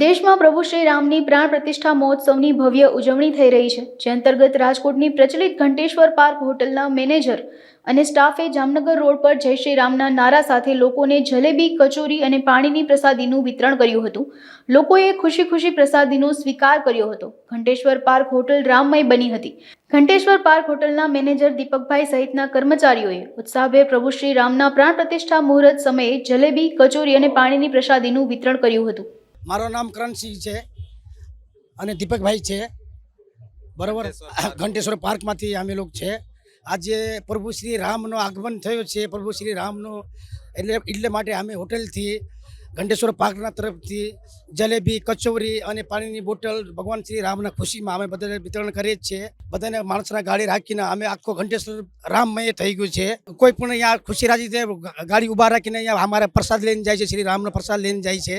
દેશમાં પ્રભુ શ્રી રામની પ્રાણ પ્રતિષ્ઠા મહોત્સવની ભવ્ય ઉજવણી થઈ રહી છે, જે અંતર્ગત રાજકોટની પ્રચલિત ઘંટેશ્વર પાર્ક હોટલના મેનેજર અને સ્ટાફે જામનગર રોડ પર જય શ્રી રામના નારા સાથે લોકોને જલેબી, કચોરી અને પાણીની પ્રસાદીનું વિતરણ કર્યું હતું. લોકોએ ખુશી ખુશી પ્રસાદીનો સ્વીકાર કર્યો હતો. ઘંટેશ્વર પાર્ક હોટલ રામમય બની હતી. ઘંટેશ્વર પાર્ક હોટલના મેનેજર દીપકભાઈ સહિતના કર્મચારીઓએ ઉત્સાહભેર પ્રભુ શ્રી રામના પ્રાણ પ્રતિષ્ઠા મુહૂર્ત સમયે જલેબી, કચોરી અને પાણીની પ્રસાદીનું વિતરણ કર્યું હતું. મારું નામ કરણસિંહ છે અને દીપકભાઈ છે. બરાબર? ઘંટેશ્વર પાર્કમાંથી અમે લોકો છે. આજે પ્રભુ શ્રી રામનો આગમન થયો છે. પ્રભુ શ્રી રામનો એટલે એટલે માટે અમે હોટેલથી ઘંટેશ્વર પાર્કના તરફથી જલેબી કચોરી અને પાણીની બોટલ ભગવાન શ્રી રામના ખુશીમાં અમે બધાને વિતરણ કરીએ જ છીએ. બધાને માણસના ગાડી રાખીને અમે આખો ઘંટેશ્વર રામમય થઈ ગયું છે. કોઈ પણ અહીંયા ખુશી રાજી ગાડી ઊભા રાખીને અહીંયા અમારે પ્રસાદ લઈને જાય છે શ્રી રામનો પ્રસાદ લઈને જાય છે.